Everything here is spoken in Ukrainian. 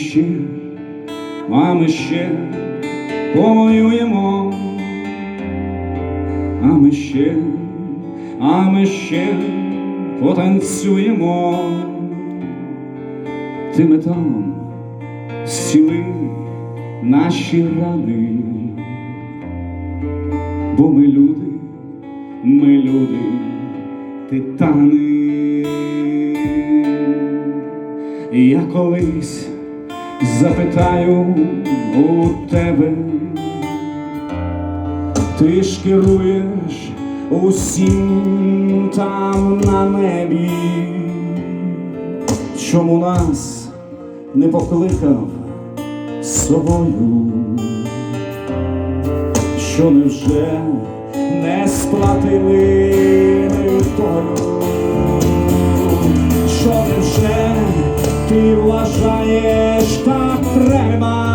ще, а ми ще повоюємо, а ми ще, а ми ще потанцюємо, ти металом зціли наші рани, бо ми люди, ми люди, титани. Я колись запитаю у тебе, ти ж керуєш усім там на небі, чому нас не покликав з собою, що невже не сплатили ти вважаєш так треба.